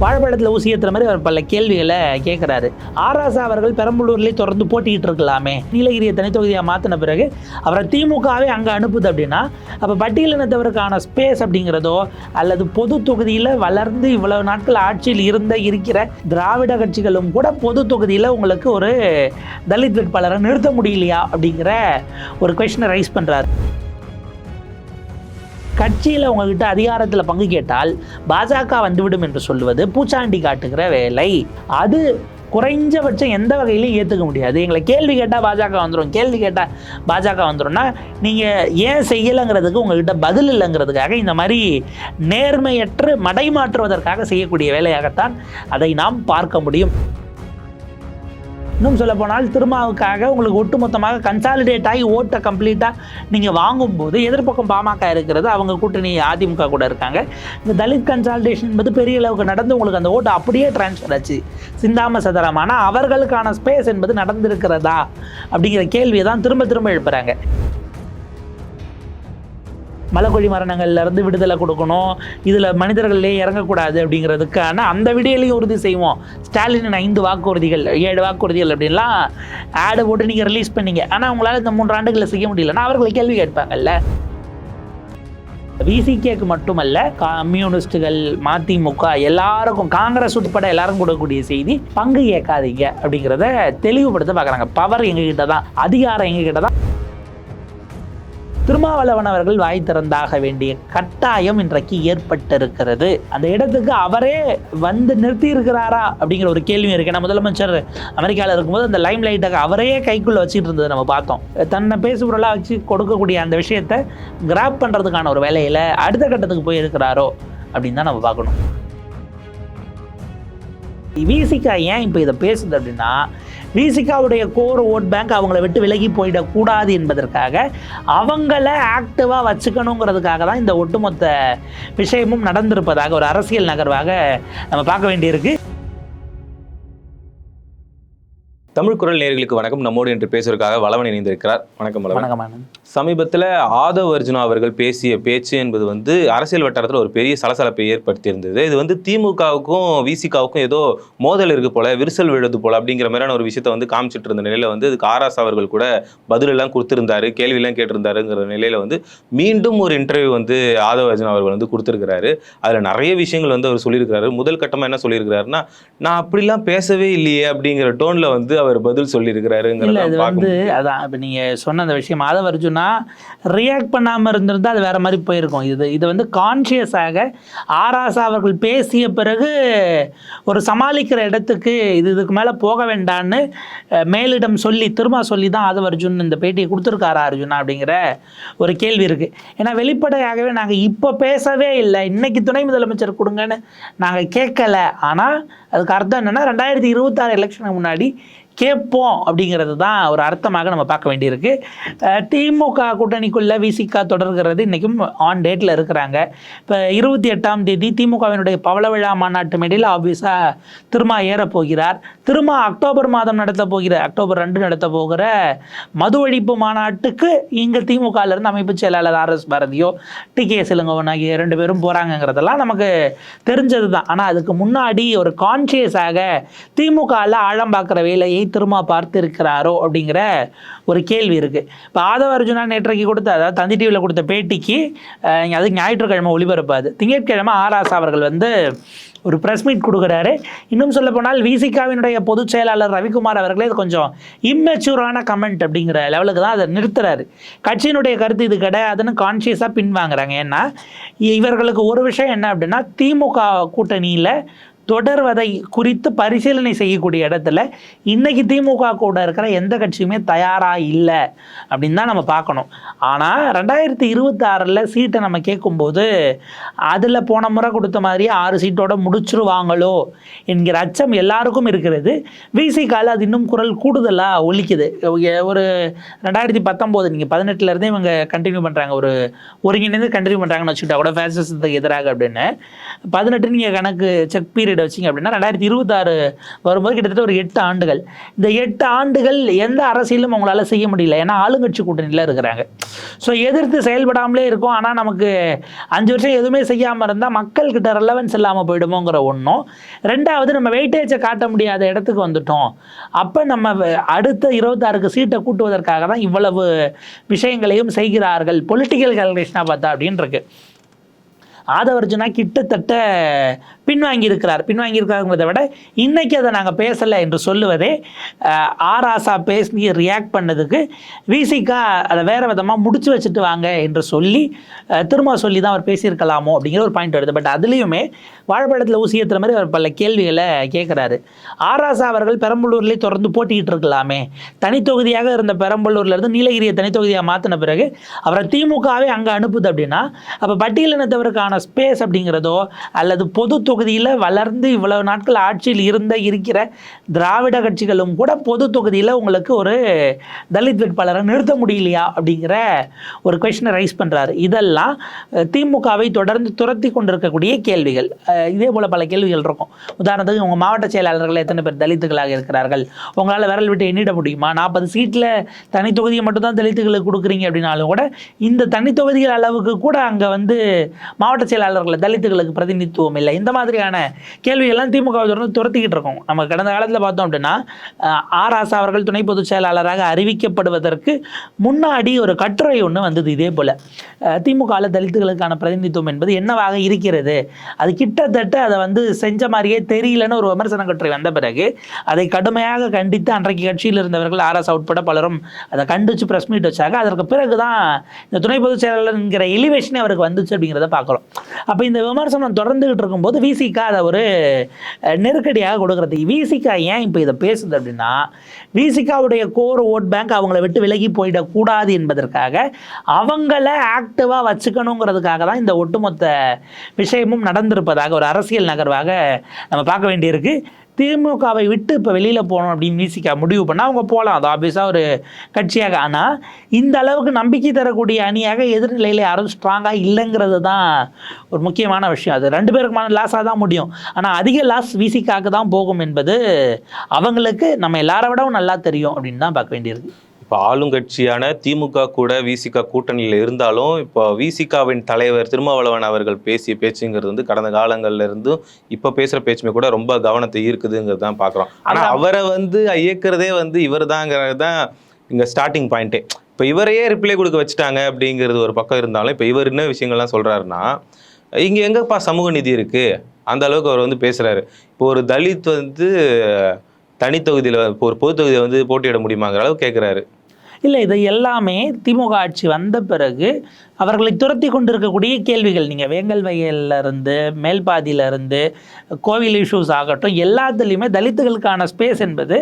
வாழைப்பழத்தில் ஊசி ஏற்றுற மாதிரி அவர் பல கேள்விகளை கேட்குறாரு ஆராசா அவர்கள் பெரம்பலூர்லேயே தொடர்ந்து போட்டிக்கிட்டு இருக்கலாமே. நீலகிரியை தனித்தொகுதியாக மாற்றின பிறகு அவரை திமுகவே அங்கே அனுப்புது அப்படின்னா அப்போ பட்டியலினத்தவருக்கான ஸ்பேஸ் அப்படிங்கிறதோ அல்லது பொது தொகுதியில் வளர்ந்து இவ்வளவு நாட்கள் ஆட்சியில் இருந்த இருக்கிற திராவிட கட்சிகளும் கூட பொது தொகுதியில் உங்களுக்கு ஒரு தலித் வேட்பாளரை நிறுத்த முடியலையா அப்படிங்கிற ஒரு கொஷனை ரைஸ் பண்ணுறாரு கட்சியில் உங்ககிட்ட அதிகாரத்தில் பங்கு கேட்டால் பாஜக வந்துவிடும் என்று சொல்லுவது பூச்சாண்டி காட்டுகிற வேலை. அது குறைஞ்சபட்சம் எந்த வகையிலையும் ஏற்றுக்க முடியாது. எங்களை கேள்வி கேட்டால் பாஜக வந்துடும் கேள்வி கேட்டால் பாஜக வந்துடும்னா நீங்கள் ஏன் செய்யலைங்கிறதுக்கு உங்ககிட்ட பதில் இல்லைங்கிறதுக்காக இந்த மாதிரி நேர்மையற்று மடைமாற்றுவதற்காக செய்யக்கூடிய வேலையாகத்தான் அதை நாம் பார்க்க முடியும். இன்னும் சொல்ல போனால் திருமாவுக்காக உங்களுக்கு ஒட்டுமொத்தமாக கன்சாலிடேட் ஆகி ஓட்டை கம்ப்ளீட்டாக நீங்கள் வாங்கும்போது எதிர்ப்பக்கம் பாமக இருக்கிறது அவங்க கூட்டணி அதிமுக கூட இருக்காங்க. இந்த தலித் கன்சாலிடேஷன் என்பது பெரிய அளவுக்கு நடந்து உங்களுக்கு அந்த ஓட்டு அப்படியே டிரான்ஸ்ஃபர் ஆச்சு. சிந்தாம சதரம். ஆனால் அவர்களுக்கான ஸ்பேஸ் என்பது நடந்திருக்கிறதா அப்படிங்கிற கேள்வியை தான் திரும்ப திரும்ப எழுப்புகிறாங்க மலக்கொழி மரணங்கள்ல இருந்து விடுதலை கொடுக்கணும். இதில் மனிதர்களே இறங்கக்கூடாது அப்படிங்கிறதுக்கான அந்த விடியலையும் உறுதி செய்வோம். ஸ்டாலின் ஐந்து வாக்குறுதிகள் ஏழு வாக்குறுதிகள் அப்படின்லாம் ஆடு போட்டு நீங்கள் ரிலீஸ் பண்ணீங்க. ஆனால் உங்களால் இந்த மூன்று ஆண்டுகளில் செய்ய முடியலன்னா அவர்களை கேள்வி கேட்பாங்கல்ல. விசிகேக்கு மட்டுமல்ல கம்யூனிஸ்டுகள் மதிமுக எல்லாருக்கும் காங்கிரஸ் உட்பட எல்லாரும் கொடுக்கக்கூடிய செய்தி பங்கு ஏற்காதீங்க அப்படிங்கிறத தெளிவுபடுத்த பார்க்குறாங்க. பவர் எங்ககிட்ட தான் அதிகாரம் எங்ககிட்ட தான் திருமாவளவன் அவர்கள் வாய் திறந்தாக வேண்டிய கட்டாயம் இன்றைக்கு ஏற்பட்டிருக்கிறது. அந்த இடத்துக்கு அவரே வந்து நிறுத்தி இருக்கிறாரா அப்படிங்கிற ஒரு கேள்வி இருக்கு. ஏன்னா முதலமைச்சர் அமெரிக்காவில் இருக்கும்போது அந்த லைம் லைட்டை அவரே கைக்குள்ளே வச்சுட்டு இருந்தது நம்ம பார்த்தோம். தன்னை பேசுபொருளாக வச்சு கொடுக்கக்கூடிய அந்த விஷயத்தை கிராப் பண்ணுறதுக்கான ஒரு வேலையில் அடுத்த கட்டத்துக்கு போய் இருக்கிறாரோ அப்படின்னு தான் நம்ம பார்க்கணும். விசிகா ஏன் இப்போ இதை பேசுது அப்படின்னா விசிகாவுடைய கோர் ஓட் பேங்க் அவங்கள விட்டு விலகி போயிடக்கூடாது என்பதற்காக அவங்கள ஆக்டிவாக வச்சுக்கணுங்கிறதுக்காக தான் இந்த ஒட்டுமொத்த விஷயமும் நடந்திருப்பதாக ஒரு அரசியல் நகர்வாக நம்ம பார்க்க வேண்டியிருக்கு. தமிழ் குரல் நேயர்களுக்கு வணக்கம். நம்மோடு என்று பேசுவதற்காக வளவன் இணைந்திருக்கிறார். வணக்கம் வணக்கம். சமீபத்தில் ஆதவ் அர்ஜுனா அவர்கள் பேசிய பேச்சு என்பது வந்து அரசியல் வட்டாரத்தில் ஒரு பெரிய சலசலப்பை ஏற்படுத்தியிருந்தது. இது வந்து திமுகவுக்கும் விசிகாவுக்கும் ஏதோ மோதல் இருக்கு போல விரிசல் விழுது போல அப்படிங்கிற மாதிரியான ஒரு விஷயத்தை வந்து காமிச்சிட்டு இருந்த நிலையில வந்து இதுக்கு ஆராஸ் அவர்கள் கூட பதிலெல்லாம் கொடுத்திருந்தாரு கேள்வியெல்லாம் கேட்டிருந்தாருங்கிற நிலையில வந்து மீண்டும் ஒரு இன்டர்வியூ வந்து ஆதவ் அர்ஜுனா அவர்கள் வந்து கொடுத்திருக்கிறாரு. அதில் நிறைய விஷயங்கள் வந்து அவர் சொல்லியிருக்கிறாரு. முதல் கட்டமாக என்ன சொல்லியிருக்கிறாருன்னா நான் அப்படிலாம் பேசவே இல்லையே அப்படிங்கிற டோன்ல வந்து அவர் பதில் பார்க்க வந்து அதான் இப்போ நீங்க சொன்ன அந்த விஷயம் மாதவ அர்ஜுனா ரியாக்ட் பண்ணாமல் இருந்திருந்தால் அது வேறு மாதிரி போயிருக்கும். இது இது வந்து கான்ஷியஸாக ஆராசா அவர்கள் பேசிய பிறகு ஒரு சமாளிக்கிற இடத்துக்கு இது இதுக்கு மேலே போக வேண்டான்னு மேலிடம் சொல்லி திரும்ப சொல்லி தான் அது அர்ஜுன் இந்த பேட்டியை கொடுத்துருக்காரா அர்ஜுனா அப்படிங்கிற ஒரு கேள்வி இருக்குது ஏன்னா வெளிப்படையாகவே நாங்கள் இப்போ பேசவே இல்லை. இன்னைக்கு துணை முதலமைச்சர் கொடுங்கன்னு நாங்கள் கேட்கல. ஆனால் அதுக்கு அர்த்தம் என்னன்னா ரெண்டாயிரத்தி இருபத்தாறு எலெக்ஷனுக்கு முன்னாடி கேட்போம் அப்படிங்கிறது தான் ஒரு அர்த்தமாக நம்ம பார்க்க வேண்டியிருக்கு. திமுக கூட்டணிக்குள்ள விசிகா தொடர்கிறது இன்றைக்கும் ஆன் டேட்டில் இருக்கிறாங்க. இப்போ இருபத்தி எட்டாம் தேதி திமுகவினுடைய பவள விழா மாநாட்டு மேடையில் ஆப்வியஸாக திருமா ஏறப்போகிறார் திருமா அக்டோபர் மாதம் நடத்த போகிற அக்டோபர் ரெண்டு நடத்த போகிற மது ஒழிப்பு மாநாட்டுக்கு இங்கே திமுகலேருந்து அமைப்பு செயலாளர் ஆர் எஸ் பாரதியோ டி கே சிலங்கோவன் ஆகிய ரெண்டு பேரும் போகிறாங்கங்கிறதெல்லாம் நமக்கு தெரிஞ்சது தான் ஆனால் அதுக்கு முன்னாடி ஒரு கான்சியஸாக திமுகவில் ஆழம் பார்க்குற வேலையை திரும்ப பார்த்திருக்கிறாரோ அப்படிங்கிற ஒரு கேள்வி இருக்குது இப்போ ஆதவ அர்ஜுனா நேற்றைக்கு கொடுத்த அதாவது தந்தி டிவியில் கொடுத்த பேட்டிக்கு அது ஞாயிற்றுக்கிழமை ஒளிபரப்பாது திங்கட்கிழமை ஆராசா அவர்கள் வந்து ஒரு ப்ரெஸ் மீட் கொடுக்குறாரு. இன்னும் சொல்ல போனால் விசிகாவினுடைய பொதுச் செயலாளர் ரவிக்குமார் அவர்களே இது கொஞ்சம் இம்மெச்சூரான கமெண்ட் அப்படிங்கிற லெவலுக்கு தான் அதை நிறுத்துறாரு. கட்சியினுடைய கருத்து இது கிடையாதுன்னு கான்ஷியஸாக பின்வாங்குறாங்க. ஏன்னா இவர்களுக்கு ஒரு விஷயம் என்ன அப்படின்னா திமுக கூட்டணியில் தொடர்வதை குறித்து பரிசீலனை செய்யக்கூடிய இடத்துல இன்னைக்கு திமுக கூட இருக்கிற எந்த கட்சியுமே தயாராக இல்லை அப்படின்னு தான் நம்ம பார்க்கணும். ஆனால் ரெண்டாயிரத்தி இருபத்தாறில் சீட்டை நம்ம கேட்கும்போது அதில் போன முறை கொடுத்த மாதிரியே ஆறு சீட்டோட முடிச்சிருவாங்களோ என்கிற அச்சம் எல்லாருக்கும் இருக்கிறது. விசிகால அது இன்னும் குரல் கூடுதலாக ஒலிக்குது. ஒரு ரெண்டாயிரத்தி பத்தொம்போது நீங்கள் பதினெட்டுலேருந்தே இவங்க கண்டினியூ பண்ணுறாங்க ஒரு ஒருங்கிணைந்து கண்டினியூ பண்ணுறாங்கன்னு வச்சுக்கிட்டா கூட ஃபேசிசத்துக்கு எதிராக அப்படின்னு. பதினெட்டு நீங்கள் கணக்கு செக் பீரியட் பீரியட் வச்சிங்க அப்படின்னா ரெண்டாயிரத்தி இருபத்தாறு வரும்போது கிட்டத்தட்ட ஒரு எட்டு ஆண்டுகள். இந்த எட்டு ஆண்டுகள் எந்த அரசியலும் அவங்களால செய்ய முடியல. ஏன்னா ஆளுங்கட்சி கூட்டணியில் இருக்கிறாங்க. ஸோ எதிர்த்து செயல்படாமலே இருக்கும். ஆனால் நமக்கு அஞ்சு வருஷம் எதுவுமே செய்யாமல் இருந்தால் மக்கள்கிட்ட ரெலவன்ஸ் இல்லாமல் போயிடுமோங்கிற ஒன்றும் ரெண்டாவது நம்ம வெயிட்டேஜை காட்ட முடியாத இடத்துக்கு வந்துட்டோம். அப்போ நம்ம அடுத்த இருபத்தாறுக்கு சீட்டை கூட்டுவதற்காக தான் இவ்வளவு விஷயங்களையும் செய்கிறார்கள். பொலிட்டிக்கல் கால்குலேஷனாக பார்த்தா அப்படின்னு இருக்கு. ஆதவர்ஜுனா கிட்டத்தட்ட பின்வாங்கியிருக்கிறார். பின்வாங்கியிருக்காருங்கிறத விட இன்றைக்கி அதை நாங்கள் பேசலை என்று சொல்லுவதே ஆராசா ஆர் ஆசா பேசி ரியாக்ட் பண்ணதுக்கு விசிகா அதை வேறு விதமாக முடிச்சு வச்சுட்டு வாங்க என்று சொல்லி திரும்ப சொல்லி தான் அவர் பேசியிருக்கலாமோ அப்படிங்கிற ஒரு பாயிண்ட் வருது. பட் அதுலேயுமே வாழைப்பழத்தில் ஊசி ஏற்றுற மாதிரி அவர் பல கேள்விகளை கேட்குறாரு. ஆர் ஆசா அவர்கள் பெரம்பலூர்லேயே தொடர்ந்து போட்டிக்கிட்டு இருக்கலாமே. தனித்தொகுதியாக இருந்த பெரம்பலூர்லேருந்து நீலகிரியை தனித்தொகுதியாக மாற்றின பிறகு அவரை திமுகவே அங்கே அனுப்புது அப்படின்னா அப்போ பட்டியலினத்தவருக்கான ஸ்பேஸ் அப்படிங்கிறதோ அல்லது பொது தொகுதியில் வளர்ந்து இவ்வளவு நாட்கள் ஆட்சியில் இருந்த இருக்கிற திராவிட கட்சிகளும் கூட பொது தொகுதியில் உங்களுக்கு ஒரு தலித் வேட்பாளரை நிறுத்த முடியலையா அப்படிங்கிற ஒரு கொஷனை ரைஸ் பண்ணுறாரு இதெல்லாம் திமுகவை தொடர்ந்து துரத்தி கொண்டிருக்கக்கூடிய கேள்விகள். இதே போல் பல கேள்விகள் இருக்கும். உதாரணத்துக்கு உங்கள் மாவட்ட செயலாளர்கள் எத்தனை பேர் தலித்துகளாக இருக்கிறார்கள்? உங்களால் விரல் விட்டு எண்ணிட முடியுமா? நாற்பது சீட்டில் தனி தொகுதியை மட்டும்தான் தலித்துகளுக்கு கொடுக்குறீங்க அப்படின்னாலும் கூட இந்த தனி தொகுதிகள் அளவுக்கு கூட அங்கே வந்து மாவட்ட செயலாளர்கள் தலித்துகளுக்கு பிரதிநிதித்துவம் இல்லை. இந்த மாதிரியான கேள்வியெல்லாம் திமுக தொடர்ந்து துரத்திக்கிட்டு இருக்கோம். நம்ம கடந்த காலத்தில் பார்த்தோம் அப்படின்னா ஆர் ஆசா அவர்கள் துணை பொதுச் செயலாளராக அறிவிக்கப்படுவதற்கு முன்னாடி ஒரு கட்டுரை ஒன்று வந்தது இதே போல். திமுகவில் தலித்துகளுக்கான பிரதிநிதித்துவம் என்பது என்னவாக இருக்கிறது? அது கிட்டத்தட்ட அதை வந்து செஞ்ச மாதிரியே தெரியலன்னு ஒரு விமர்சன கட்டுரை வந்த பிறகு அதை கடுமையாக கண்டித்து அன்றைக்கு கட்சியில் இருந்தவர்கள் ஆர்எஸ் உட்பட பலரும் அதை கண்டிச்சு ப்ரெஸ் மீட் வச்சாங்க. அதற்கு பிறகு தான் இந்த துணை பொதுச் செயலாளர்ங்கிற எலிவேஷனே அவருக்கு வந்துச்சு அப்படிங்கிறத பார்க்குறோம். அப்போ இந்த விமர்சனம் தொடர்ந்துகிட்டு இருக்கும்போது விசிகா அதை ஒரு நெருக்கடியாக கொடுக்குறது. விசிகா ஏன் இப்போ இதை பேசுது அப்படின்னா விசிகாவுடைய கோர் ஓட் பேங்க் அவங்கள விட்டு விலகி போயிடக்கூடாது என்பதற்காக அவங்கள ஆக்டிவாக வச்சுக்கணுங்கிறதுக்காக தான் இந்த ஒட்டுமொத்த விஷயமும் நடந்திருப்பதாக ஒரு அரசியல் நகர்வாக நம்ம பார்க்க வேண்டியிருக்கு. திமுகவை விட்டு இப்போ வெளியில் போகணும் அப்படின்னு விசிகா முடிவு பண்ணால் அவங்க போகலாம் அது ஆப்வியஸாக ஒரு கட்சியாக. ஆனால் இந்த அளவுக்கு நம்பிக்கை தரக்கூடிய அணியாக எதிர்நிலையில் யாரும் ஸ்ட்ராங்காக இல்லைங்கிறது தான் ஒரு முக்கியமான விஷயம். அது ரெண்டு பேருக்குமான லாஸாக தான் முடியும். ஆனால் அதிக லாஸ் விசிகாக்கு தான் போகும் என்பது அவங்களுக்கு நம்ம எல்லாரை விடவும் நல்லா தெரியும் அப்படின்னு தான் பார்க்க வேண்டியிருக்கு. இப்போ ஆளுங்கட்சியான திமுக கூட விசிக கூட்டணியில் இருந்தாலும் இப்போ விசிகாவின் தலைவர் திருமாவளவன் அவர்கள் பேசிய பேச்சுங்கிறது வந்து கடந்த காலங்கள்ல இருந்தும் இப்போ பேசுற பேச்சுமே கூட ரொம்ப கவனத்தை ஈர்க்குதுங்கிறது தான் பார்க்குறோம் ஆனா அதான். அவரை வந்து இயக்குறதே வந்து இவர் தாங்கிறது தான் இங்க ஸ்டார்டிங் பாயிண்ட்டே இப்போ இவரையே ரிப்ளை கொடுக்க வச்சுட்டாங்க அப்படிங்கிறது ஒரு பக்கம் இருந்தாலும் இப்போ இவர் என்ன விஷயங்கள்லாம் சொல்றாருன்னா இங்க எங்கப்பா சமூக நீதி இருக்கு? அந்த அளவுக்கு அவர் வந்து பேசுறாரு. இப்போ ஒரு தலித் வந்து தனித்தொகுதியில் இப்போ ஒரு பொது வந்து போட்டியிட முடியுமாங்கிற அளவுக்கு கேட்குறாரு இல்லை இது எல்லாமே திமுக ஆட்சி வந்த பிறகு அவர்களை துரத்தி கொண்டிருக்கக்கூடிய கேள்விகள். நீங்கள் வேங்கல் வயல்ல இருந்து கோவில் இஷ்யூஸ் ஆகட்டும் எல்லாத்துலேயுமே தலித்துகளுக்கான ஸ்பேஸ் என்பது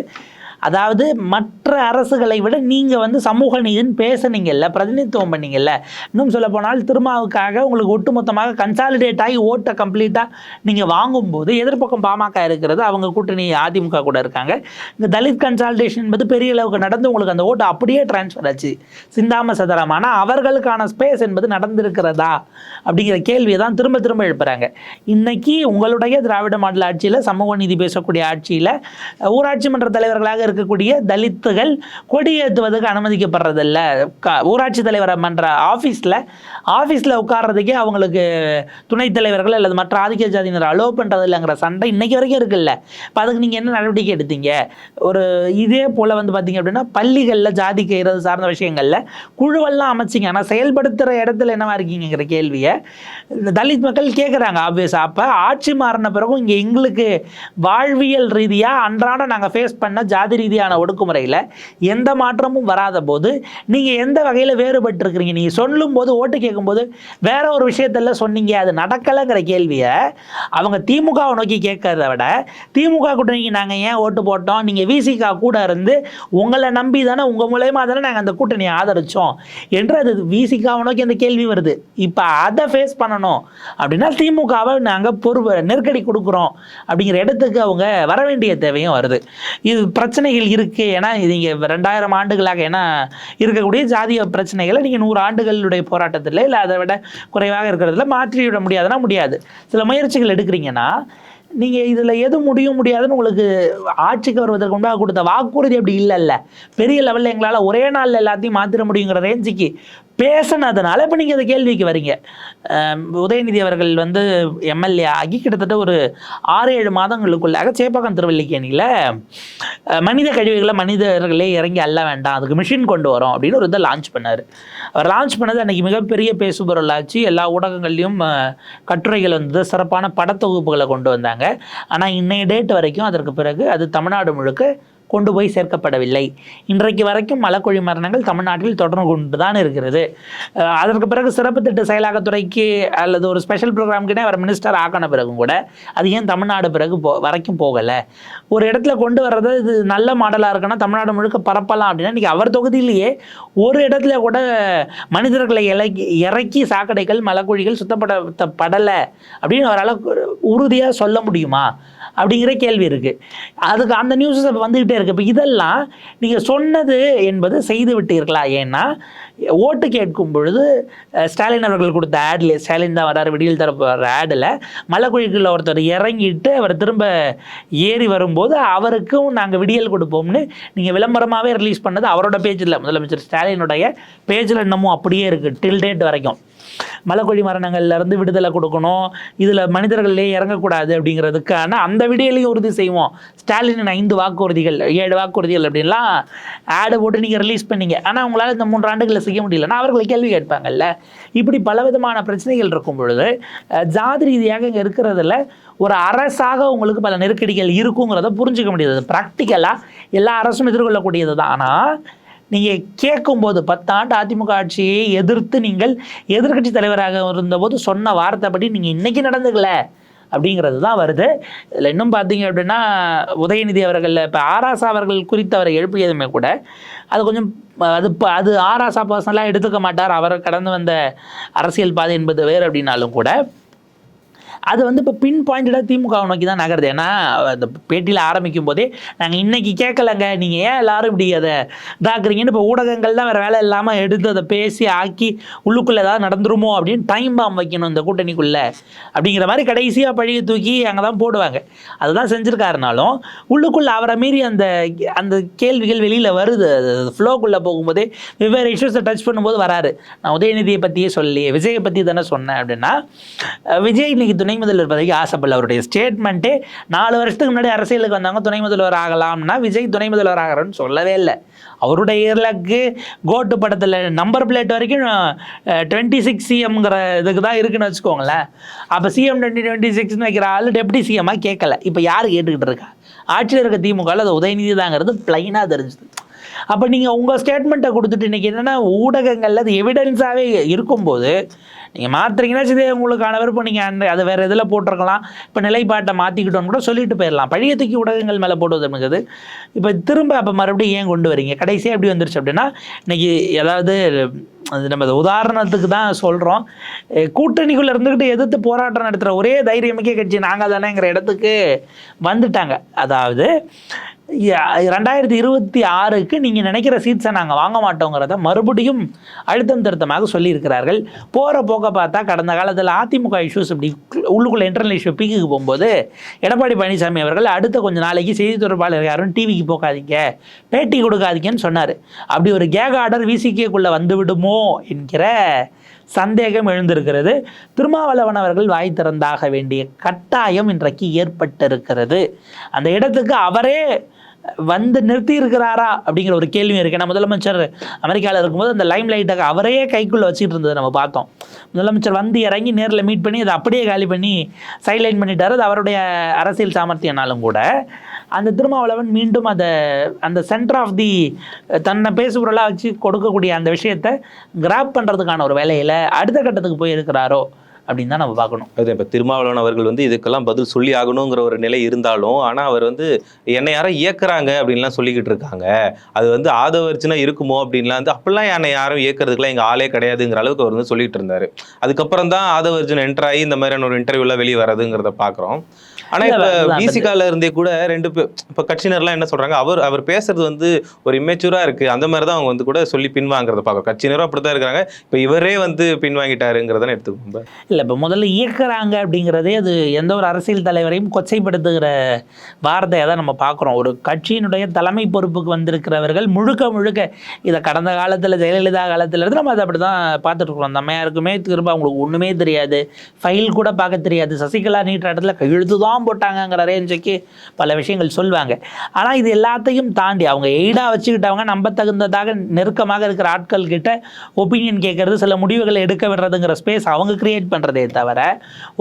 அதாவது மற்ற அரசுகளை விட நீங்கள் வந்து சமூக நீதின்னு பேசுனீங்கல்ல பிரதிநிதித்துவம் பண்ணீங்கல்ல இன்னும் சொல்ல போனால் திருமாவுக்காக உங்களுக்கு ஒட்டுமொத்தமாக கன்சாலிடேட் ஆகி ஓட்டை கம்ப்ளீட்டாக நீங்கள் வாங்கும்போது எதிர்ப்பக்கம் பாமக இருக்கிறது அவங்க கூட்டணி அதிமுக கூட இருக்காங்க. இந்த தலித் கன்சால்டேஷன் என்பது பெரிய அளவுக்கு நடந்து உங்களுக்கு அந்த ஓட்டு அப்படியே டிரான்ஸ்ஃபர் ஆச்சு. சிந்தாம சதரம். அவர்களுக்கான ஸ்பேஸ் என்பது நடந்திருக்கிறதா அப்படிங்கிற கேள்வியை தான் திரும்ப திரும்ப எழுப்புறாங்க. இன்னைக்கு உங்களுடைய திராவிட மாடல் ஆட்சியில் சமூக நீதி பேசக்கூடிய ஆட்சியில் ஊராட்சி மன்ற தலைவர்களாக இருக்கக்கூடிய தலித்துகள் கொடியேற்றுவதற்கு அனுமதிக்கப்படுறதில்ல. க- ஊராட்சி தலைவர் மன்ற ஆஃபீஸில் ஆஃபீஸில் உட்கார்றதுக்கே அவங்களுக்கு துணைத் தலைவர்கள் அல்லது மற்ற ஆதிக்க ஜாதியினர் அலோவ் பண்ணுறது இல்லைங்கிற சண்டை இன்னைக்கு வரைக்கும் இருக்குல்ல. இப்போ அதுக்கு நீங்கள் என்ன நடவடிக்கை எடுத்தீங்க? ஒரு இதே போல் வந்து பார்த்தீங்க அப்படின்னா பள்ளிகளில் ஜாதி கயிறது சார்ந்த விஷயங்களில் குழுவெல்லாம் அமைச்சிங்க. ஆனால் செயல்படுத்துகிற இடத்துல என்னவா இருக்கீங்கிற கேள்வியை இந்த தலித் மக்கள் கேட்குறாங்க ஆப்வியஸாக அப்போ ஆட்சி மாறின பிறகும் இங்கே எங்களுக்கு வாழ்வியல் ரீதியாக அன்றாட நாங்கள் ஃபேஸ் பண்ண ஜாதி ரீதியான ஒடுக்குமுறையில் எந்த மாற்றமும் வராத போது நீங்கள் எந்த வகையில் வேறுபட்டிருக்கிறீங்க? நீங்கள் சொல்லும்போது ஓட்டு கேட்கும்போது வேற ஒரு விஷயத்துல சொன்னீங்க அது நடக்கலைங்கிற கேள்வியை அவங்க திமுகவை நோக்கி கேட்கறத விட திமுக கூட்டணிக்கு நாங்கள் ஏன் ஓட்டு போட்டோம்? நீங்கள் விசிகா கூட இருந்து உங்களை நம்பி தானே உங்கள் மூலயமா தானே நாங்கள் அந்த கூட்டணியை ஆதரிச்சோம் என்று அது விசிகாவை நோக்கி அந்த கேள்வி வருது. இப்போ அதை ஃபேஸ் பண்ணணும் அப்படின்னா திமுகவை நாங்கள் பொறுப்பு நெருக்கடி கொடுக்குறோம் அப்படிங்கிற இடத்துக்கு அவங்க வர வேண்டிய தேவையும் வருது. இது பிரச்சனை பிரச்சனைகள் இருக்குது ஏன்னா இது இங்கே ரெண்டாயிரம் ஆண்டுகளாக ஏன்னா இருக்கக்கூடிய ஜாதிய பிரச்சனைகளை நீங்கள் நூறு ஆண்டுகளுடைய போராட்டத்தில் இல்லை அதை விட குறைவாக இருக்கிறதுல மாற்றி விட முடியாதுன்னா முடியாது. சில முயற்சிகள் எடுக்கிறீங்கன்னா நீங்கள் இதில் எது முடியும் முடியாதுன்னு உங்களுக்கு ஆட்சிக்கு வருவதற்கு முன்பாக கொடுத்த வாக்குறுதி அப்படி இல்லைல்ல. பெரிய லெவலில் எங்களால் ஒரே நாளில் எல்லாத்தையும் மாற்றிட முடியுங்கிற ரேஞ்சுக்கு பேசினதுனால இப்போ நீங்கள் இந்த கேள்விக்கு வரீங்க. உதயநிதி அவர்கள் வந்து எம்எல்ஏ ஆகி கிட்டத்தட்ட ஒரு ஆறு ஏழு மாதங்களுக்குள்ளாக சேப்பாக்கம் திருவல்லிக்கேணியில் மனித கழிவுகளை மனிதர்களே இறங்கி அல்ல வேண்டாம் அதுக்கு மிஷின் கொண்டு வரோம் அப்படின்னு ஒரு இதை லான்ச் பண்ணார். அவர் லான்ச் பண்ணது அன்றைக்கி மிகப்பெரிய பேசுபொருளாச்சு. எல்லா ஊடகங்கள்லேயும் கட்டுரைகள் வந்து சிறப்பான படத்தொகுப்புகளை கொண்டு வந்தாங்க. ஆனால் இன்றைய டேட் வரைக்கும் அதற்கு பிறகு அது தமிழ்நாடு முழுக்க கொண்டு போய் சேர்க்கப்படவில்லை. இன்றைக்கு வரைக்கும் மலக்கொழி மரணங்கள் தமிழ்நாட்டில் தொடர்ந்து கொண்டு தான் இருக்கிறது அதற்கு பிறகு சிறப்பு திட்ட செயலாக்கத்துறைக்கு அல்லது ஒரு ஸ்பெஷல் ப்ரோக்ராம்கிட்டே அவர் மினிஸ்டர் ஆக்கின பிறகும் கூட அது ஏன் தமிழ்நாடு பிறகு போ வரைக்கும் போகலை? ஒரு இடத்துல கொண்டு வர்றது இது நல்ல மாடலாக இருக்குன்னா தமிழ்நாடு முழுக்க பரப்பலாம் அப்படின்னா இன்றைக்கி அவர் தொகுதியிலேயே ஒரு இடத்துல கூட மனிதர்களை இலக்கி இறக்கி சாக்கடைகள் மலக்குழிகள் சுத்தப்படுத்தப்படலை அப்படின்னு அவரால் உறுதியாக சொல்ல முடியுமா? அப்படிங்கிற கேள்வி இருக்குது அதுக்கு அந்த நியூஸஸ் இப்போ வந்துக்கிட்டே இருக்குது இப்போ இதெல்லாம் நீங்கள் சொன்னது என்பது செய்து விட்டீர்களா? ஏன்னா ஓட்டு கேட்கும் பொழுது ஸ்டாலின் அவர்கள் கொடுத்த ஆடில் ஸ்டாலின் தான் வராரு விடியல் தரப்பு வர ஆடில் மலைக்குழிக்குள்ள ஒருத்தர் இறங்கிட்டு அவர் திரும்ப ஏறி வரும்போது அவருக்கும் நாங்கள் விடியல் கொடுப்போம்னு நீங்கள் விளம்பரமாகவே ரிலீஸ் பண்ணது அவரோட பேஜில் முதலமைச்சர் ஸ்டாலினுடைய பேஜில் இன்னமும் அப்படியே இருக்குது டில் டேட் வரைக்கும். மலக்கொழி மரணங்கள்லேருந்து விடுதலை கொடுக்கணும். இதில் மனிதர்களே இறங்கக்கூடாது அப்படிங்கிறதுக்கான அந்த விடியலையும் உறுதி செய்வோம். ஸ்டாலினின் ஐந்து வாக்குறுதிகள் ஏழு வாக்குறுதிகள் அப்படின்லாம் ஆடை போட்டு நீங்கள் ரிலீஸ் பண்ணீங்க. ஆனால் உங்களால் இந்த மூன்று ஆண்டுகளில் செய்ய முடியலன்னா அவர்களை கேள்வி கேட்பாங்கல்ல. இப்படி பலவிதமான பிரச்சனைகள் இருக்கும் பொழுது ஜாதி ரீதியாக இங்கே இருக்கிறதுல ஒரு அரசாக உங்களுக்கு பல நெருக்கடிகள் இருக்குங்கிறத புரிஞ்சுக்க முடியாது. ப்ராக்டிக்கலாக எல்லா அரசும் எதிர்கொள்ளக்கூடியது தான் ஆனால் நீங்கள் கேட்கும்போது பத்தாண்டு அதிமுக ஆட்சியை எதிர்த்து நீங்கள் எதிர்க்கட்சி தலைவராக இருந்தபோது சொன்ன வார்த்தைப்படி நீங்கள் இன்றைக்கி நடந்துக்கல அப்படிங்கிறது தான் வருது. இதில் இன்னும் பார்த்தீங்க அப்படின்னா உதயநிதி அவர்கள் இப்போ ஆராசா அவர்கள் குறித்து அவரை எழுப்பியதுமே கூட அது கொஞ்சம் அது இப்போ அது ஆராசா பர்சனலாக எடுத்துக்க மாட்டார். அவர் கடந்து வந்த அரசியல் பாதை என்பது வேறு அப்படின்னாலும் கூட அது வந்து இப்போ பின் பாயிண்டடாக திமுக நோக்கி தான் நகருது. ஏன்னா அந்த பேட்டியில் ஆரம்பிக்கும் போதே நாங்கள் இன்னைக்கு கேட்கலங்க. நீங்கள் ஏன் எல்லாரும் இப்படி அதை இதாக்குறீங்கன்னு இப்போ ஊடகங்கள் தான் வேறு வேலை இல்லாமல் எடுத்து அதை பேசி ஆக்கி உள்ளுக்குள்ளே ஏதாவது நடந்துருமோ அப்படின்னு டைம் பாம் வைக்கணும் இந்த கூட்டணிக்குள்ளே அப்படிங்கிற மாதிரி கடைசியாக பழியை தூக்கி அங்கே தான் போடுவாங்க. அதுதான் செஞ்சுருக்காருனாலும் உள்ளுக்குள்ளே அவரை மீறி அந்த அந்த கேள்விகள் வெளியில் வருது. அது ஃப்ளோக்குள்ளே போகும்போதே வெவ்வேறு இஷ்யூஸை டச் பண்ணும்போது வராரு. நான் உதயநிதியை பற்றியே சொல்லி விஜயை பற்றி தானே சொன்னேன் அப்படின்னா விஜய் இன்னைக்கு துணை முதல்வர் பதவிக்கு ஆசைப்படல. அவருடைய ஸ்டேட்மெண்ட்டே நாலு வருஷத்துக்கு முன்னாடி அரசியலுக்கு வந்தாங்க துணை முதல்வர் ஆகலாம்னா விஜய் துணை முதல்வர் ஆகிறன்னு சொல்லவே இல்லை. அவருடைய இலக்கு கோட்டு படத்தில் நம்பர் பிளேட் வரைக்கும் டுவெண்ட்டி சிக்ஸ் சிஎம்ங்கிற இதுக்கு தான் இருக்குன்னு வச்சுக்கோங்களேன். அப்போ சிஎம் டுவெண்ட்டி டுவெண்ட்டி சிக்ஸ்னு வைக்கிற ஆள் டெப்டி சிஎம்மாக கேட்கல இப்போ யார் கேட்டுக்கிட்டு இருக்கா? ஆட்சியில் இருக்க திமுகவில் அது உதயநிதி தாங்கிறது ப்ளைனாக தெரிஞ்சுது. அப்போ நீங்கள் உங்கள் ஸ்டேட்மெண்ட்டை கொடுத்துட்டு இன்றைக்கி என்னென்னா ஊடகங்களில் அது எவிடன்ஸாகவே இருக்கும்போது நீங்கள் மாற்றுறீங்கன்னா சரி உங்களுக்கான விருப்பம் நீங்கள் அந்த அதை வேறு இதில் போட்டிருக்கலாம். இப்போ நிலைப்பாட்டை மாற்றிக்கிட்டோன்னு கூட சொல்லிட்டு போயிடலாம். பழைய தூக்கி ஊடகங்கள் மேலே போடுவதுங்கிறது இப்போ திரும்ப அப்போ மறுபடியும் ஏன் கொண்டு வரீங்க? கடைசியாக எப்படி வந்துருச்சு அப்படின்னா இன்னைக்கு ஏதாவது அது நம்ம அது உதாரணத்துக்கு தான் சொல்கிறோம் கூட்டணிக்குள்ளே இருந்துக்கிட்டு எதிர்த்து போராட்டம் நடத்துகிற ஒரே தைரியமிக்க கட்சி நாங்கள் தானேங்கிற இடத்துக்கு வந்துட்டாங்க. அதாவது ரெண்டாயிரத்தி இருபத்தி ஆறுக்கு நீங்கள் நினைக்கிற சீட்ஸை நாங்கள் வாங்க மாட்டோங்கிறத மறுபடியும் அழுத்தம் திருத்தமாக சொல்லியிருக்கிறார்கள். போகிற போக்க பார்த்தா கடந்த காலத்தில் அதிமுக இஷ்யூஸ் இப்படி உள்ளுக்குள்ளே இன்டர்னல் இஷ்யூ பீக்குக்கு போகும்போது எடப்பாடி பழனிசாமி அவர்கள் அடுத்த கொஞ்சம் நாளைக்கு செய்தி தொடர்பாளர் யாரும் டிவிக்கு போகாதீங்க பேட்டி கொடுக்காதீங்கன்னு சொன்னார். அப்படி ஒரு கேக் ஆர்டர் விசிகேக்குள்ளே வந்து விடுமோ என்கிற சந்தேகம் எழுந்திருக்கிறது. திருமாவளவன் அவர்கள் வாய் திறந்தாக வேண்டிய கட்டாயம் இன்றைக்கு ஏற்பட்டிருக்கிறது. அந்த இடத்துக்கு அவரே வந்து நிறுத்தி இருக்கிறாரா அப்படிங்கிற ஒரு கேள்வி இருக்கு. ஏன்னா முதலமைச்சர் அமெரிக்காவில் இருக்கும்போது அந்த லைம் லைட்டாக அவரே கைக்குள்ளே வச்சுட்டு இருந்ததை நம்ம பார்த்தோம். முதலமைச்சர் வந்து இறங்கி நேரில் மீட் பண்ணி அதை அப்படியே காலி பண்ணி சைட்லைன் பண்ணிட்டார். அது அவருடைய அரசியல் சாமர்த்தியனாலும் கூட. அந்த திருமாவளவன் மீண்டும் அதை அந்த சென்டர் ஆஃப் தி தன்னை பேசுபொருளாக வச்சு கொடுக்கக்கூடிய அந்த விஷயத்தை கிராப் பண்ணுறதுக்கான ஒரு வேலையில் அடுத்த கட்டத்துக்கு போய் இருக்கிறாரோ அப்படின்னு தான் நம்ம பார்க்கணும். அது இப்போ திருமாவளவன் அவர்கள் வந்து இதுக்கெல்லாம் பதில் சொல்லி ஆகணுங்கிற ஒரு நிலை இருந்தாலும் ஆனால் அவர் வந்து என்னை யாரும் இயக்குறாங்க அப்படின்லாம் சொல்லிக்கிட்டு இருக்காங்க. அது வந்து ஆதவரிச்சுனா இருக்குமோ அப்படின்லாம் வந்து அப்படிலாம் என்னை யாரும் இயக்கிறதுக்குலாம் எங்கள் ஆளே கிடையாதுங்கிற அளவுக்கு அவர் வந்து சொல்லிட்டு இருந்தார். அதுக்கப்புறம் தான் ஆதவர்ஜுன் என்ட்ராகி இந்த மாதிரியான ஒரு இன்டர்வியூலாம் வெளியே வரதுங்கிறத பார்க்குறோம். ஆனா இப்ப விசிகால இருந்தே கூட ரெண்டு பேர் இப்ப கட்சியினர்லாம் என்ன சொல்றாங்க? அவர் அவர் பேசுறது வந்து ஒரு இம்மெச்சூரா இருக்கு. அந்த மாதிரி தான் அவங்க வந்து கூட சொல்லி பின்வாங்குறத பார்க்க கட்சியினரும் அப்படித்தான் இருக்காங்க இப்ப இவரே வந்து பின்வாங்கிட்டாருங்கிறத எடுத்துக்கோங்க. இல்லை இப்போ முதல்ல இயக்குறாங்க அப்படிங்கிறதே அது எந்த ஒரு அரசியல் தலைவரையும் கொச்சைப்படுத்துகிற வார்த்தையை தான் நம்ம பார்க்குறோம். ஒரு கட்சியினுடைய தலைமை பொறுப்புக்கு வந்திருக்கிறவர்கள் முழுக்க முழுக்க இதை கடந்த காலத்தில் ஜெயலலிதா காலத்துல இருந்து நம்ம அதை அப்படி தான் பார்த்துட்டு இருக்கிறோம். அந்த அம்மையாருக்குமே திரும்ப அவங்களுக்கு ஒன்றுமே தெரியாது. ஃபைல் கூட பார்க்க தெரியாது. சசிகலா நீட்ட இடத்துல கையெழுத்து தான் போட்டாங்கங்கிற ரேஞ்சுக்கு பல விஷயங்கள் சொல்லுவாங்க ஆனால் இது எல்லாத்தையும் தாண்டி அவங்க எய்டாக வச்சுக்கிட்டவங்க நம்ப தகுந்ததாக நெருக்கமாக இருக்கிற ஆட்கள் கிட்ட ஒப்பீனியன் கேட்கறது சில முடிவுகளை எடுக்க விடுறதுங்கிற ஸ்பேஸ் அவங்க கிரியேட் பண்ணுறதே தவிர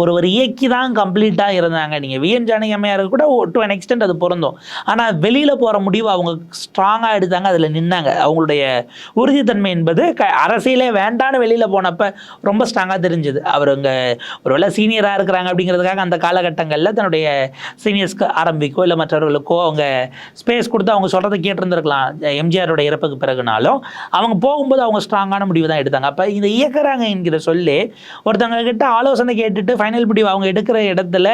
ஒரு ஒரு இயக்கி தான் கம்ப்ளீட்டாக இருந்தாங்க. நீங்கள் விஎன் ஜானகி அம்மையாருக்கு கூட டு அன் எக்ஸ்டென்ட் அது பொருந்தும். ஆனால் வெளியில் போகிற முடிவு அவங்க ஸ்ட்ராங்காக எடுத்தாங்க அதில் நின்னாங்க. அவங்களுடைய உறுதித்தன்மை என்பது க அரசியலே வேண்டான்னு வெளியில் போனப்போ ரொம்ப ஸ்ட்ராங்காக தெரிஞ்சுது. அவர் இங்கே ஒருவேளை சீனியராக இருக்கிறாங்க அப்படிங்கிறதுக்காக அந்த காலகட்டங்களில் தன்னுடைய சீனியர்ஸ்க்கு ஆரம்பிக்கோ இல்லை மற்றவர்களுக்கோ அவங்க ஸ்பேஸ் கொடுத்து அவங்க சொல்கிறத கேட்டிருந்துருக்கலாம். எம்ஜிஆரோட இறப்புக்கு பிறகுனாலும் அவங்க போகும்போது அவங்க ஸ்ட்ராங்கான முடிவு தான் எடுத்தாங்க. அப்போ இந்த இயக்குறாங்க என்கிற சொல்லி ஒருத்தவங்க கிட்ட ஆலோசனை கேட்டுட்டு ஃபைனல் முடிவு அவங்க எடுக்கிற இடத்துல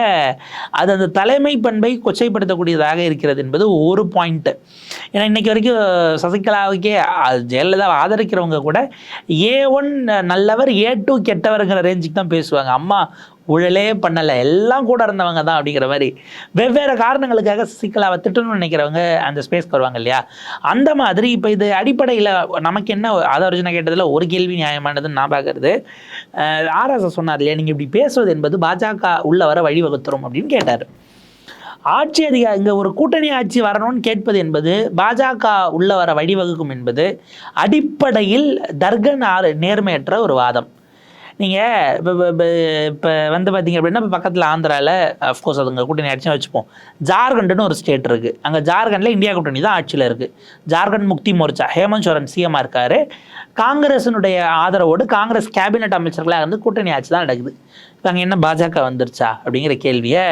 அது அந்த தலைமை பண்பை கொச்சைப்படுத்தக்கூடியதாக இருக்கிறது என்பது ஒரு பாயிண்ட்டு ஏன்னா இன்னைக்கு வரைக்கும் சசிகலாவுக்கே ஜெயலலிதா ஜெயலலிதாவை ஆதரிக்கிறவங்க கூட ஏ ஒன் நல்லவர் ஏ டூ கெட்டவருங்கிற ரேஞ்சுக்கு தான் பேசுவாங்க. அம்மா ஊழலே பண்ணலை. எல்லாம் கூட இருந்தவங்க தான் அப்படிங்கிற மாதிரி வெவ்வேறு காரணங்களுக்காக சிக்கலாவை திட்டணும்னு நினைக்கிறவங்க அந்த ஸ்பேஸ்க்கு வருவாங்க இல்லையா? அந்த மாதிரி இப்போ இது அடிப்படையில் நமக்கு என்ன ஆதர்ஜனை கேட்டதில் ஒரு கேள்வி நியாயமானதுன்னு நான் பார்க்கறது. ஆர்எஸ்எஸ் சொன்னார் இல்லையா நீங்கள் இப்படி பேசுவது என்பது பாஜக உள்ள வர வழிவகுத்துரும் அப்படின்னு கேட்டார். ஆட்சி அதிகார இங்கே ஒரு கூட்டணி ஆட்சி வரணும்னு கேட்பது என்பது பாஜக உள்ள வர வழிவகுக்கும் என்பது அடிப்படையில் தர்கன் ஆறு நேர்மையற்ற ஒரு வாதம். நீங்கள் இப்போ இப்போ வந்து பார்த்தீங்க அப்படின்னா இப்போ பக்கத்தில் ஆந்திராவில் அஃப்கோர்ஸ் அதுங்க கூட்டணி ஆட்சியாக வச்சுப்போம். ஜார்க்கண்டுன்னு ஒரு ஸ்டேட் இருக்குது அங்கே ஜார்க்கண்டில் இந்தியா கூட்டணி தான் ஆட்சியில் இருக்குது ஜார்க்கண்ட் முக்தி மோர்ச்சா ஹேமந்த் சோரன் சிஎம்மாக இருக்கார். காங்கிரஸினுடைய ஆதரவோடு காங்கிரஸ் கேபினெட் அமைச்சர்களாக இருந்து கூட்டணி ஆட்சி தான் நடக்குது. இப்போ அங்கே என்ன பாஜக வந்துருச்சா? அப்படிங்கிற கேள்வியை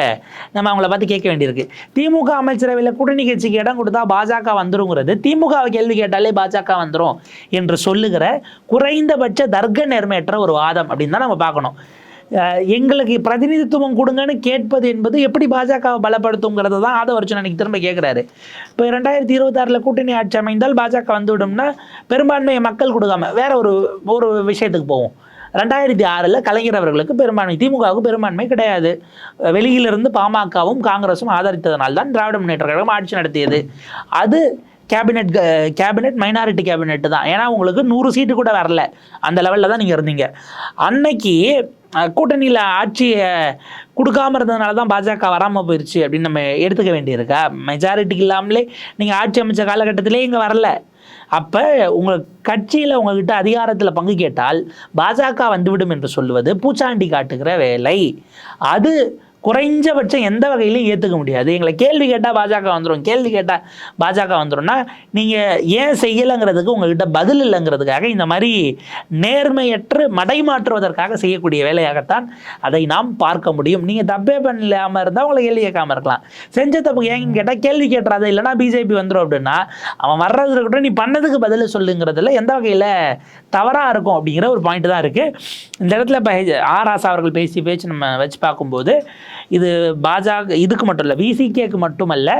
நம்ம அவங்கள பார்த்து கேட்க வேண்டியிருக்கு. திமுக அமைச்சரவையில் கூட்டணி கட்சிக்கு இடம் கொடுத்தா பாஜக வந்துருங்கிறது திமுகவை கேள்வி கேட்டாலே பாஜக வந்துடும் என்று சொல்லுகிற குறைந்தபட்ச தர்க்க நேர்மையற்ற ஒரு வாதம் அப்படின்னு தான் நம்ம பார்க்கணும். எங்களுக்கு பிரதிநிதித்துவம் கொடுங்கன்னு கேட்பது என்பது எப்படி பாஜகவை பலப்படுத்துங்கிறது தான் ஆதவர்ச்சன் அன்னைக்கு திரும்ப கேட்குறாரு. இப்போ ரெண்டாயிரத்தி இருபத்தாறில் கூட்டணி ஆட்சி அமைந்தால் பாஜக வந்துவிடும்னா பெரும்பான்மையை மக்கள் கொடுக்காம வேற ஒரு ஒரு விஷயத்துக்கு போவோம். ரெண்டாயிரத்தி ஆறில் கலைஞர் அவர்களுக்கு பெரும்பான்மை திமுகவுக்கு பெரும்பான்மை கிடையாது. வெளியிலிருந்து பாமகவும் காங்கிரஸும் ஆதரித்ததனால் தான் திராவிட முன்னேற்ற கழகம் ஆட்சி நடத்தியது. அது கேபினெட் கேபினெட் மைனாரிட்டி கேபினெட் தான். ஏன்னா உங்களுக்கு நூறு சீட்டு கூட வரல. அந்த லெவலில் தான் நீங்கள் இருந்தீங்க. அன்னைக்கு கூட்டணியில் ஆட்சியை கொடுக்காம இருந்ததுனால தான் பாஜக வராமல் போயிடுச்சு அப்படின்னு நம்ம எடுத்துக்க வேண்டியிருக்கா? மெஜாரிட்டிக்கு இல்லாமலே நீங்கள் ஆட்சி அமைச்ச காலகட்டத்திலே இங்கே வரல. அப்போ உங்கள் கட்சியில் உங்ககிட்ட அதிகாரத்தில் பங்கு கேட்டால் பாஜக வந்துவிடும் என்று சொல்லுவது பூச்சாண்டி காட்டுகிற வேலை. அது குறைஞ்சபட்சம் எந்த வகையிலையும் ஏற்றுக்க முடியாது. எங்களை கேள்வி கேட்டால் பாஜக வந்துடும் கேள்வி கேட்டால் பாஜக வந்துடும்னா நீங்கள் ஏன் செய்யலைங்கிறதுக்கு உங்கள்கிட்ட பதில் இல்லைங்கிறதுக்காக இந்த மாதிரி நேர்மையற்று மடைமாற்றுவதற்காக செய்யக்கூடிய வேலையாகத்தான் அதை நாம் பார்க்க முடியும். நீங்கள் தப்பே பண்ணலாமல் இருந்தால் உங்களை கேள்வி கேட்காமல் இருக்கலாம். செஞ்ச தப்பு ஏங்கன்னு கேட்டால் கேள்வி கேட்டுறாது இல்லைனா பிஜேபி வந்துடும் அப்படின்னா அவன் வர்றது இருக்கட்டும் நீ பண்ணதுக்கு பதில் சொல்லுங்கிறதுல எந்த வகையில் தவறாக இருக்கும் அப்படிங்கிற ஒரு பாயிண்ட் தான் இருக்குது இந்த இடத்துல இப்போ ஆர் ஆசா அவர்கள் பேசி பேச்சு நம்ம வச்சு பார்க்கும்போது இது பாஜக இதுக்கு மட்டும் இல்லை விசிகேக்கு மட்டுமல்ல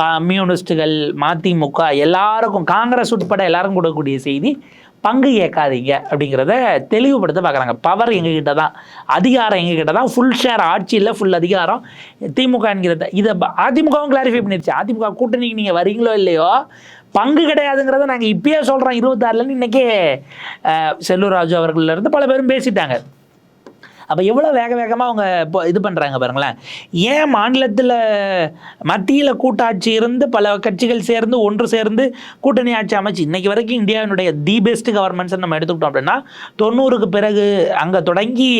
கம்யூனிஸ்டுகள் மதிமுக எல்லாருக்கும் காங்கிரஸ் உட்பட எல்லாரும் கொடுக்கக்கூடிய செய்தி பங்கு கேட்காதீங்க அப்படிங்கிறத தெளிவுபடுத்த பார்க்குறாங்க. பவர் எங்ககிட்ட தான் அதிகாரம் எங்ககிட்ட தான் ஃபுல் ஷேர் ஆட்சியில் ஃபுல் அதிகாரம். திமுக என்கிறத இதை அதிமுகவும் கிளாரிஃபை பண்ணிடுச்சு அதிமுக கூட்டணிக்கு நீங்கள் வரீங்களோ இல்லையோ பங்கு கிடையாதுங்கிறத நாங்கள் இப்பயே சொல்கிறோம் இருபத்தாறுலன்னு இன்றைக்கே செல்லூர் ராஜு அவர்கள்லேருந்து பல பேரும் பேசிட்டாங்க. அப்போ எவ்வளோ வேக வேகமாக அவங்க இப்போ இது பண்ணுறாங்க பாருங்களேன். ஏன் மாநிலத்தில் மத்தியில் கூட்டாட்சி இருந்து பல கட்சிகள் சேர்ந்து ஒன்று சேர்ந்து கூட்டணி ஆட்சி அமைச்சு இன்றைக்கி வரைக்கும் இந்தியாவினுடைய தி பெஸ்ட் கவர்மெண்ட்ஸ் நம்ம எடுத்துக்கிட்டோம் அப்படின்னா தொண்ணூறுக்கு பிறகு அங்கே தொடங்கி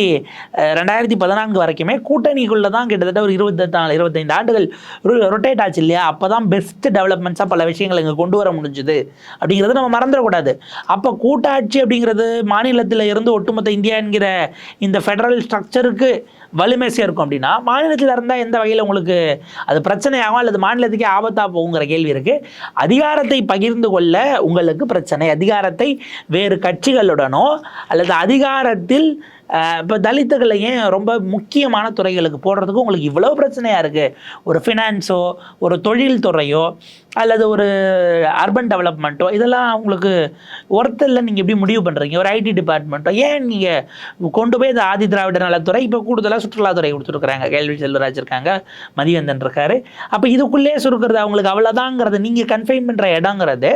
ரெண்டாயிரத்தி பதினான்கு வரைக்குமே கூட்டணிக்குள்ளே தான் கிட்டத்தட்ட ஒரு இருபத்தி நாலு இருபத்தைந்து ஆண்டுகள் ரொட்டேட் ஆச்சு இல்லையா? அப்போ தான் பெஸ்ட் டெவலப்மெண்ட்ஸாக பல விஷயங்களை இங்கே கொண்டு வர முடிஞ்சுது. அப்படிங்கிறத நம்ம மறந்துடக்கூடாது. அப்போ கூட்டாட்சி அப்படிங்கிறது மாநிலத்தில் இருந்து ஒட்டுமொத்த இந்தியா என்கிற இந்த ஃபெடரல் ஸ்ட்ரக்சருக்கு வலிமை சேர்க்கும் அப்படின்னா மாநிலத்தில் இருந்தால் எந்த வகையில் உங்களுக்கு அது பிரச்சனையாகும் அல்லது மாநிலத்துக்கே ஆபத்தாக போகுங்கிற கேள்வி இருக்குது அதிகாரத்தை பகிர்ந்து கொள்ள உங்களுக்கு பிரச்சனை. அதிகாரத்தை வேறு கட்சிகளுடனோ அல்லது அதிகாரத்தில் இப்போ தலித்துகளையும் ஏன் ரொம்ப முக்கியமான துறைகளுக்கு போடுறதுக்கு உங்களுக்கு இவ்வளோ பிரச்சனையாக இருக்குது ஒரு ஃபினான்ஸோ ஒரு தொழில் துறையோ அல்லது ஒரு அர்பன் டெவலப்மெண்ட்டோ இதெல்லாம் உங்களுக்கு ஒருத்தரில் நீங்கள் எப்படி முடிவு பண்ணுறீங்க ஒரு ஐடி டிபார்ட்மெண்ட்டோ ஏன் நீங்கள் கொண்டு போய் இந்த ஆதி திராவிட நலத்துறை இப்போ கூடுதலாக சுற்றுலாத்துறை கொடுத்துருக்குறாங்க? கேள்வி செல்வராஜ் இருக்காங்க மதிவந்தன் இருக்காரு. அப்போ இதுக்குள்ளே சுருக்கிறது அவங்களுக்கு அவ்வளோதாங்கிறது நீங்கள் கன்ஃபைன் பண்ணுற இடங்கிறது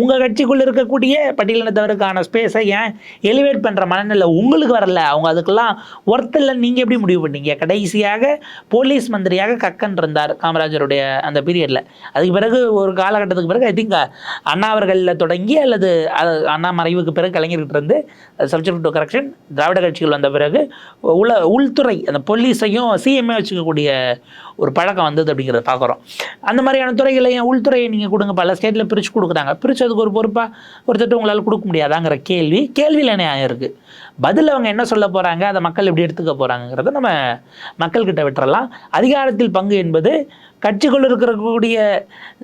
உங்கள் கட்சிக்குள்ளே இருக்கக்கூடிய பட்டியலினத்தவருக்கான ஸ்பேஸை ஏன் எலிவேட் பண்ணுற மனநிலை உங்களுக்கு வரல? அவங்க அதுக்கெல்லாம் ஒருத்தரில் நீங்கள் எப்படி முடிவு பண்ணீங்க? கடைசியாக போலீஸ் மந்திரியாக கக்கன் இருந்தார் காமராஜருடைய அந்த பீரியடில் அதுக்கு பிறகு ஒரு காலகட்டத்துக்கு பிறகு ஐ திங்க் அண்ணா அவர்களில் தொடங்கி அல்லது அண்ணா மறைவுக்கு பிறகு கலைஞர்கிட்ட இருந்து சப்ஜெக்ட் டு கரெக்ஷன் திராவிட கட்சிகள் வந்த பிறகு உல உள்துறை அந்த போலீஸையும் சிஎம்ஏ வச்சுக்கக்கூடிய ஒரு பழக்கம் வந்தது அப்படிங்கிறத பார்க்குறோம் அந்த மாதிரியான துறைகளையும் உள்துறையை நீங்கள் கொடுங்க பல ஸ்டேட்டில் பிரித்து கொடுக்குறாங்க. பிரித்ததுக்கு ஒரு பொறுப்பாக ஒருத்தட்டு உங்களால் கொடுக்க முடியாதாங்கிற கேள்வி கேள்வியில் நியாயம் இருக்குது பதில் அவங்க என்ன சொல்ல போகிறாங்க அதை மக்கள் எப்படி எடுத்துக்க போகிறாங்கிறத நம்ம மக்கள்கிட்ட விட்டுறலாம். அதிகாரத்தில் பங்கு என்பது கட்சிக்குள்ள இருக்கக்கூடிய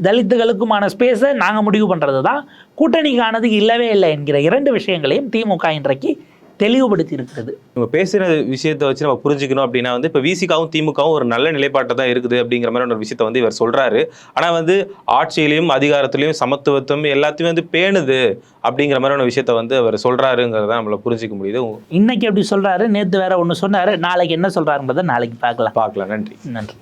தலித்துகளுக்குமான ஸ்பேஸை நாங்கள் முடிவு பண்ணுறது தான் கூட்டணிக்கானது இல்லவே இல்லை என்கிற இரண்டு விஷயங்களையும் திமுக இன்றைக்கு தெளிவுபடுத்தி இருக்கிறது இவங்க பேசுகிற விஷயத்தை வச்சு நம்ம புரிஞ்சுக்கணும் அப்படின்னா வந்து இப்போ விசிகாவும் திமுகவும் ஒரு நல்ல நிலைப்பாட்டை தான் இருக்குது அப்படிங்கிற மாதிரி ஒரு விஷயத்தை வந்து இவர் சொல்கிறாரு ஆனால் வந்து ஆட்சியிலையும் அதிகாரத்திலையும் சமத்துவத்துவம் எல்லாத்தையும் வந்து பேணுது அப்படிங்கிற மாதிரியான விஷயத்த வந்து அவர் சொல்கிறாருங்கிறத நம்மள புரிஞ்சிக்க முடியுது. இன்னைக்கு எப்படி சொல்கிறாரு நேற்று வேற ஒன்று சொன்னார் நாளைக்கு என்ன சொல்கிறாருன்றதை நாளைக்கு பார்க்கலாம். பார்க்கலாம். நன்றி. நன்றி.